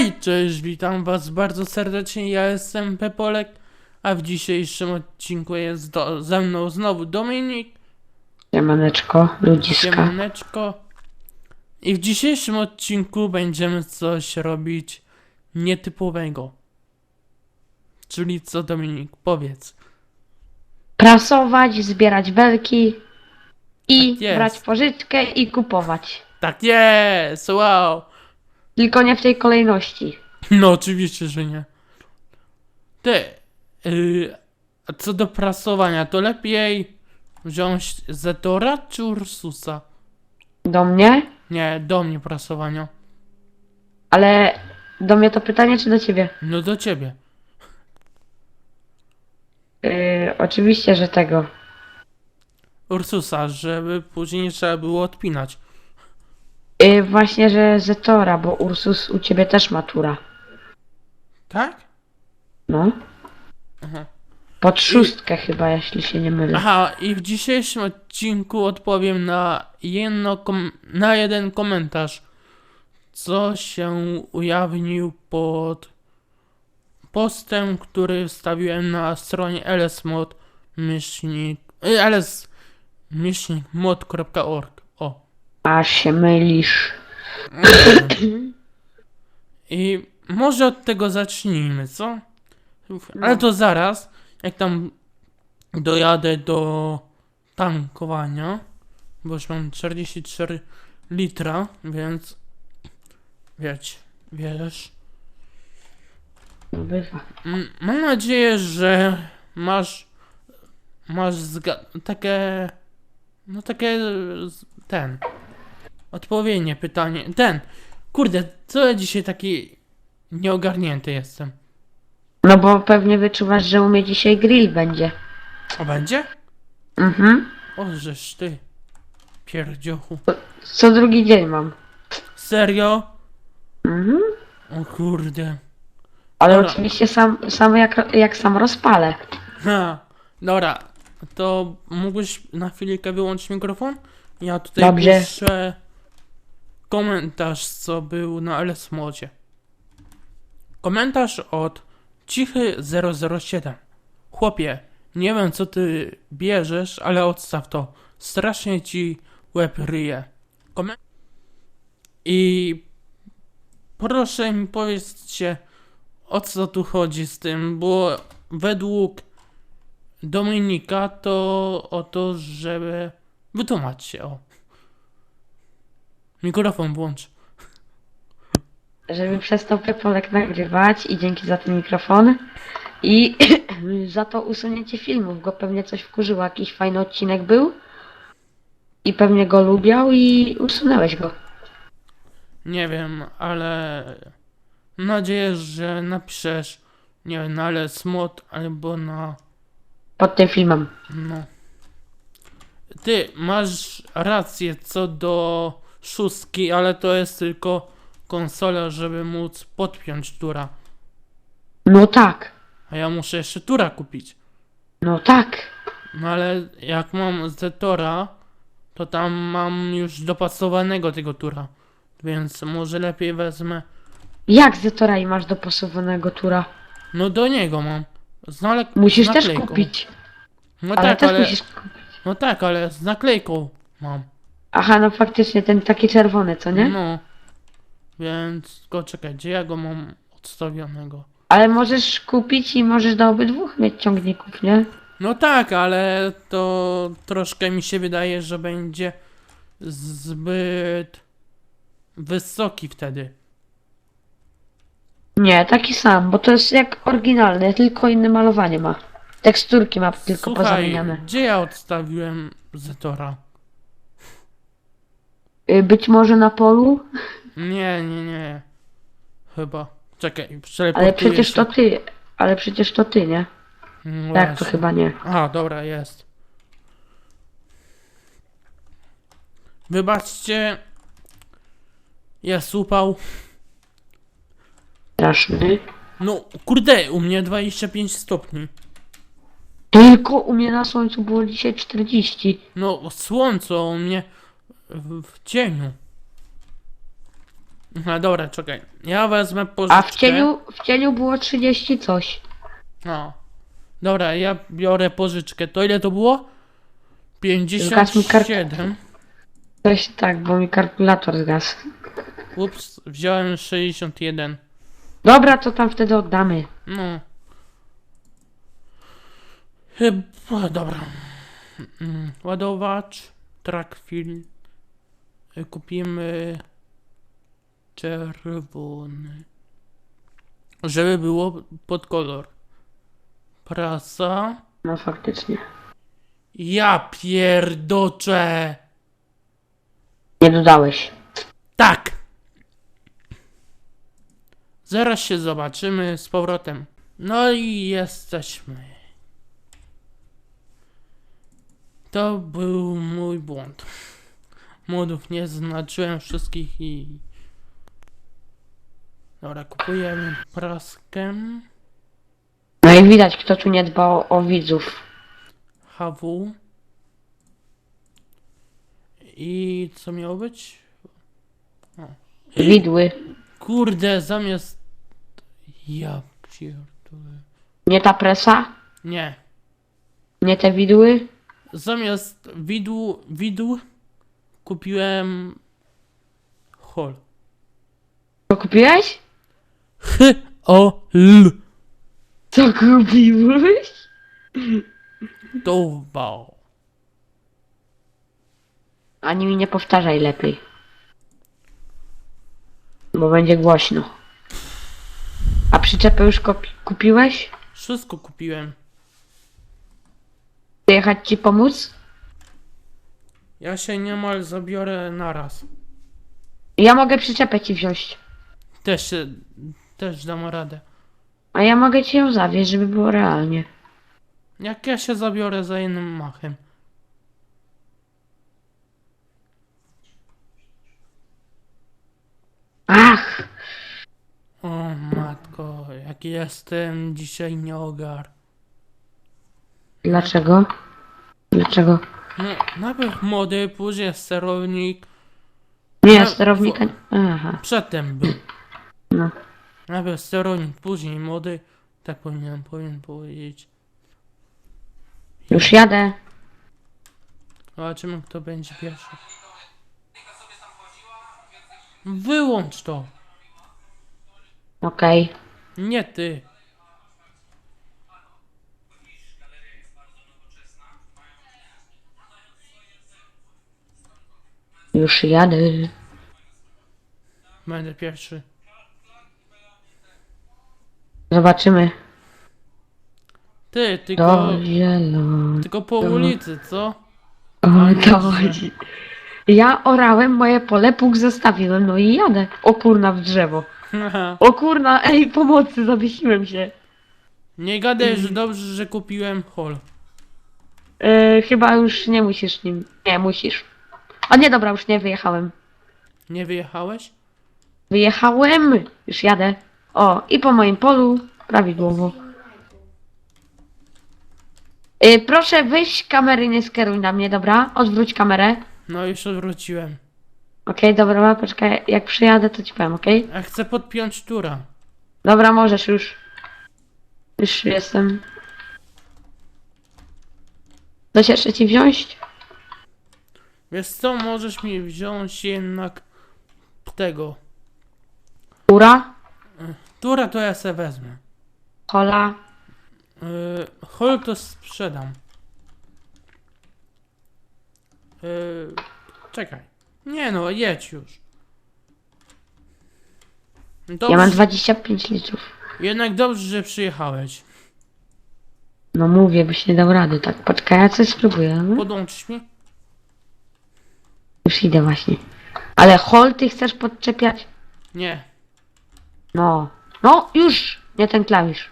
Hej, cześć, witam was bardzo serdecznie, ja jestem Pepolek, a w dzisiejszym odcinku jest do, ze mną znowu Dominik, Siemaneczko, ludziska. Siemaneczko. I w dzisiejszym odcinku będziemy coś robić nietypowego. Czyli co Dominik, powiedz. Prasować, zbierać belki i Tak brać pożyczkę i kupować. Tak jest, wow. Tylko nie w tej kolejności. No oczywiście, że nie. Ty, yy, a co do prasowania, to lepiej wziąć Zetora czy Ursusa? Do mnie? Nie, do mnie prasowania. Ale do mnie to pytanie, czy do ciebie? No do ciebie. Yy, oczywiście, że tego. Ursusa, żeby później nie trzeba było odpinać. Yy, właśnie, że Zetora, bo Ursus u ciebie też matura. Tak? No. Aha. Pod szóstkę chyba, jeśli się nie mylę. Aha, i w dzisiejszym odcinku odpowiem na, jedno kom- na jeden komentarz, co się ujawnił pod postem, który wstawiłem na stronie lsmod myślnik, y, ls myślnik mod.org. Aż się mylisz. I może od tego zacznijmy, co? Ale to zaraz, jak tam dojadę do tankowania, bo już mam 44 litra, więc wiesz. No. M- Mam nadzieję, że masz masz zga- takie no takie ten odpowiednie pytanie. Ten kurde, co ja dzisiaj taki nieogarnięty jestem. No bo pewnie wyczuwasz, że u mnie dzisiaj grill będzie. A będzie? Mhm. O, żeż ty. Pierdziochu. Co drugi dzień mam. Serio? Mhm. O kurde. Ale Dobra. oczywiście sam, sam jak, jak sam rozpalę. Ha. Dobra. To mógłbyś na chwilkę wyłączyć mikrofon? Ja tutaj Dobrze. piszę komentarz, co był na LS Modzie. Komentarz od Cichy007. Chłopie, nie wiem co ty bierzesz, ale odstaw to. Strasznie ci łeb ryje. Komen- I proszę mi powiedzcie, o co tu chodzi z tym, bo według Dominika to o to, żeby wytłumacz się, o. Mikrofon włącz. żeby przestał Pepolek nagrywać i dzięki za ten mikrofon i za to usunięcie filmów, go pewnie coś wkurzyło, jakiś fajny odcinek był i pewnie go lubiał i usunęłeś go. Nie wiem, ale mam nadzieję, że napiszesz, nie wiem, na LS Mod albo na, Pod tym filmem. no. Ty, masz rację co do szóstki, ale to jest tylko konsola, żeby móc podpiąć tura. No tak, A ja muszę jeszcze tura kupić. no tak. No ale jak mam Zetora, to tam mam już dopasowanego tego tura. Więc może lepiej wezmę. Jak Zetora i masz dopasowanego tura? No do niego mam. Z nale- Musisz też kupić. No Ale tak, też ale. musisz kupić. No tak, ale z naklejką mam. Aha, no faktycznie ten taki czerwony, co nie? No. Więc tylko czekaj, gdzie ja go mam odstawionego? Ale możesz kupić i możesz do obydwóch mieć ciągników, nie? No tak, ale to troszkę mi się wydaje, że będzie zbyt wysoki wtedy. Nie, taki sam, bo to jest jak oryginalny, tylko inne malowanie ma. Teksturki ma tylko Słuchaj, pozamieniane. gdzie ja odstawiłem Zetora? Y, Być może na polu, Nie, nie, nie. Chyba. Czekaj, ale przeleportuję przecież się. to ty, ale przecież to ty, nie? No Tak, to właśnie. chyba nie. A, dobra, jest. Wybaczcie. Jest upał. Straszny. No, kurde, u mnie 25 stopni. Tylko u mnie na słońcu było dzisiaj 40. No, słońce u mnie w, cieniu. Aha, dobra, czekaj. Ja wezmę pożyczkę. A w cieniu, w cieniu było 30 coś. O. Dobra, ja biorę pożyczkę. To ile to było? Zgadz mi kar- 57. Coś tak, bo mi kalkulator zgasł. Ups, wziąłem 61. Dobra, to tam wtedy oddamy. No. Chyba, dobra. Mm, Ładowacz, track. Y, Kupimy czerwony. Żeby było pod kolor. Prasa. No faktycznie. Ja pierdoczę. Nie dodałeś. Tak. Zaraz się zobaczymy z powrotem. No i jesteśmy. To był mój błąd. Młodów nie znaczyłem wszystkich i... Dobra, kupujemy praskę. No i widać, kto tu nie dbał o widzów. HW. I co miało być? Widły. Kurde, zamiast... Ja pierdolę. Nie ta presa? Nie. Nie te widły? Zamiast widł, widł kupiłem hol. Co kupiłeś? H o l Co kupiłeś? to Ani mi nie powtarzaj lepiej. Bo będzie głośno. A przyczepę już kupiłeś? Wszystko kupiłem. Jechać ci pomóc? Ja się niemal zabiorę naraz. Ja mogę przyczepę ci wziąć. Też się, też dam radę. A ja mogę ci ją zawieźć, żeby było realnie. Jak ja się zabiorę za jednym machem. Ach! O matko, jak jestem dzisiaj nieogar. Dlaczego? Dlaczego? No, najpierw młody, później sterownik. Nie, No, sterownika... Aha, Przedtem był. no. Najpierw sterownik, później młody. Tak powinienem, powinien powiedzieć. Już jadę. Zobaczymy, kto będzie pierwszy. Wyłącz to! Okej. Nie ty! Już jadę. Będę pierwszy. Zobaczymy. Ty, tylko, To zielone. tylko po ulicy, co? O to chodzi. Ja orałem moje pole, pług zostawiłem, no i jadę. O kurna w drzewo. O kurna, ej, pomocy, zawiesiłem się. Nie gadaj, że dobrze, że kupiłem hol. E, chyba już nie musisz nim. Nie, musisz. O nie, dobra, już nie wyjechałem. Nie wyjechałeś? Wyjechałem! Już jadę. O, i po moim polu prawidłowo. E, proszę wyjść kamery, nie skieruj na mnie, dobra? Odwróć kamerę. No już odwróciłem. Okej, dobra, poczekaj, jak przyjadę, to ci powiem, okej? Ja chcę podpiąć tura. Dobra, możesz już. Już jestem. Coś jeszcze ci wziąć? Wiesz co, możesz mi wziąć jednak tego. Ura? Tura to ja se wezmę. Hola? Yy, hol to sprzedam. Yy, czekaj. Nie no, jedź już. Dobrze, Ja mam 25 litrów. Jednak dobrze, że przyjechałeś. No mówię, byś nie dał rady, tak. Poczekaj, ja coś spróbuję. no? Podłączysz mi? Już idę właśnie. Ale hol ty chcesz podczepiać? Nie. No. No, już! Nie ten klawisz.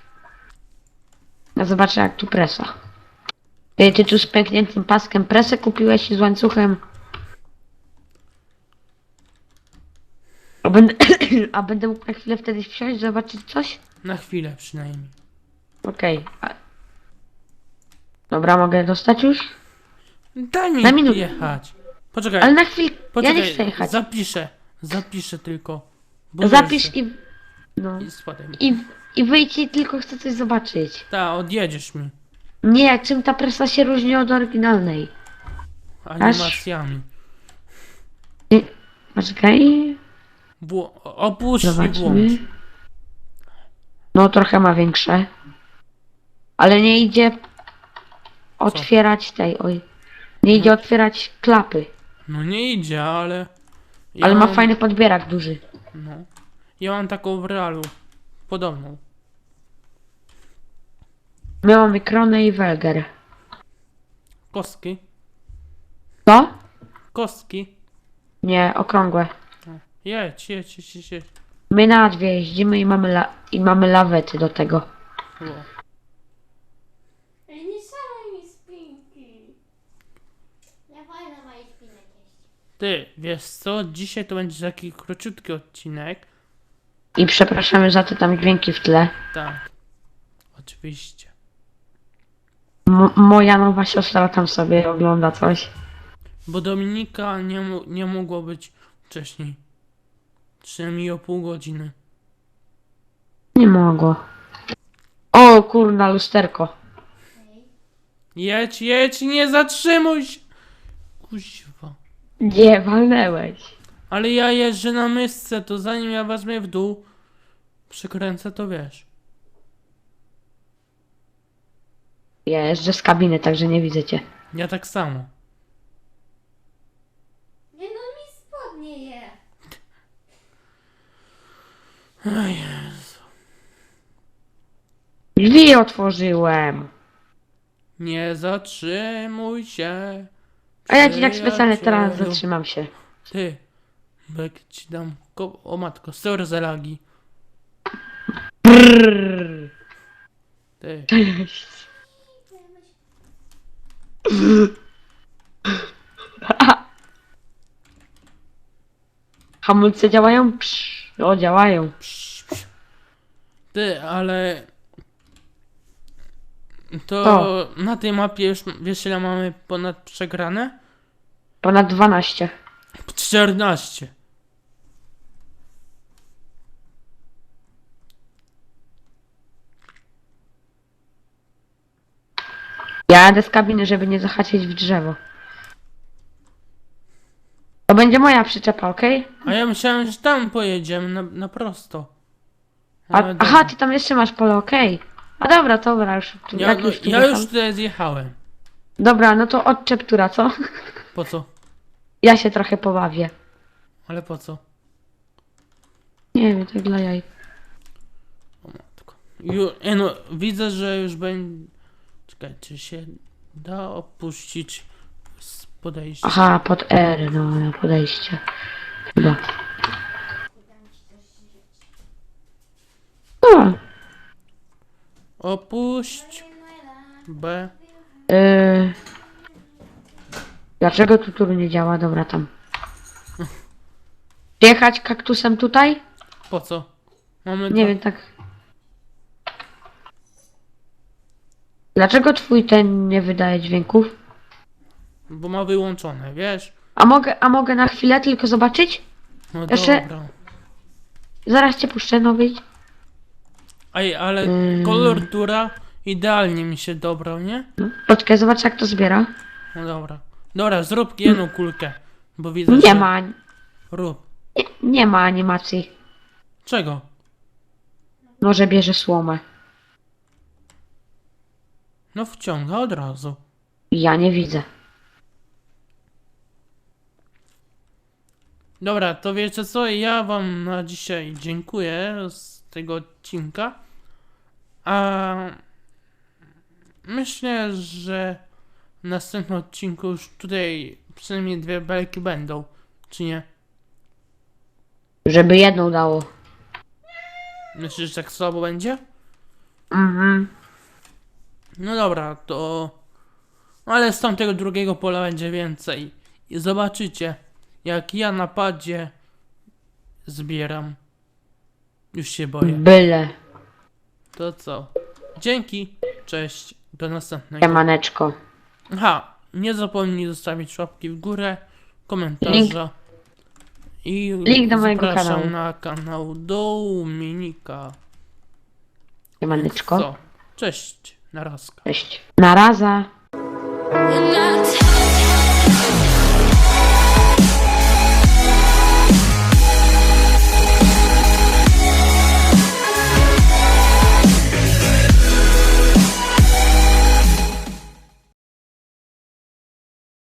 Ja zobaczę jak tu presa. Ty, ty tu z pękniętym paskiem presę kupiłeś i z łańcuchem. A będę, a będę mógł na chwilę wtedy wsiąść, zobaczyć coś? Na chwilę przynajmniej. Okej. a- Dobra, mogę dostać już? Daj mi Na minutę. jechać. Poczekaj, Ale na chwilę. poczekaj. Ja nie chcę jechać. Zapiszę. Zapiszę tylko. Bo Zapisz i... No. I spadaj. I, i wyjdź i tylko chcę coś zobaczyć. Ta, odjedziesz mi. Nie, czym ta presa się różni od oryginalnej? Animacjami. Poczekaj, Wło- opuść i włącz. No trochę ma większe. Ale nie idzie otwierać tej, oj. Nie idzie otwierać klapy. No nie idzie, ale... Ja Ale ma mam- fajny podbierak duży. No. Ja mam taką w realu. Podobną. My mamy Kronę i Welger. Kostki. Co? Kostki. Nie, okrągłe. Jedź, jedź, jedź, jedź. jedź. My na dwie jeździmy i mamy, la i mamy lawety do tego. O. Ej, nie szalej mi spinki. Ja wolę moje spinek jeść. Ty, wiesz co? Dzisiaj to będzie taki króciutki odcinek. I przepraszamy za te tam dźwięki w tle. Tak. Oczywiście. M moja nowa siostra tam sobie ogląda coś. Bo Dominika nie, nie mogło być wcześniej. Przynajmniej o pół godziny. Nie mogło. O kurna, lusterko. Jedź, jedź, nie zatrzymuj się! Kuźwa. Nie, walnęłeś. Ale ja jeżdżę na mysce, to zanim ja wezmę w dół, przykręcę, to wiesz. Ja jeżdżę z kabiny, także nie widzę cię. Ja tak samo. Nie no mi spodnie je. Ej, Drzwi otworzyłem. nie zatrzymuj się. A ja ci tak specjalnie teraz zatrzymam się. Ty, bo jak ci dam. Ko- o matko, sorry za lagi. Brrr. Ty, Hamulce działają? Psz, o, działają. psz, psz. Ty, ale. To Co? na tej mapie już wiesz ile mamy ponad przegrane? Ponad 12. 14. Ja jadę z kabiny, żeby nie zahaczyć w drzewo. To będzie moja przyczepa, okej? A ja myślałem, że tam pojedziemy na, na prosto. A- Ale Aha, dobra. ty tam jeszcze masz pole, okej. A dobra, dobra, już. Tu, Ja, jak no, już tu ja już tutaj zjechałem. Dobra, no to odczep tura, co? Po co? Ja się trochę pobawię. Ale po co? Nie wiem, tak dla jaj. O matko. Ju, e no, widzę, że już będzie... Czekaj, czy się da opuścić z podejścia? Aha, pod R, no, na podejście. Chyba. No, Opuść B. yy... Dlaczego tu tur nie działa? Dobra, tam. Jechać kaktusem tutaj? Po co? Mamy Nie dwa- wiem, tak. Dlaczego twój ten nie wydaje dźwięków? Bo ma wyłączone, wiesz? A mogę, a mogę na chwilę tylko zobaczyć? No Jeszcze- dobra. Zaraz cię puszczę, no wyjdź. Ej, ale Mm. kolor tura idealnie mi się dobrał, nie? Poczekaj, zobacz jak to zbiera. No dobra. Dobra, zrób jedną kulkę. Bo widzę, Nie że... ma, Rób. nie, nie ma animacji. Czego? No, że bierze słomę. No wciąga od razu. Ja nie widzę. Dobra, to wiecie co? Ja wam na dzisiaj dziękuję z tego odcinka. A myślę, że w następnym odcinku już tutaj przynajmniej dwie belki będą. Czy nie? Żeby jedną dało. Myślisz, że tak słabo będzie? Mhm. No dobra, to... Ale z tamtego drugiego pola będzie więcej. I zobaczycie, jak ja na padzie zbieram. Już się boję. Byle. To co? Dzięki, cześć, do następnego. Siemaneczko. Aha, nie zapomnij zostawić łapki w górę, komentarza I Link do mojego zapraszam kanału. na kanał Dominika. Siemaneczko. Co? Cześć, narazka. Cześć. Na raza. And I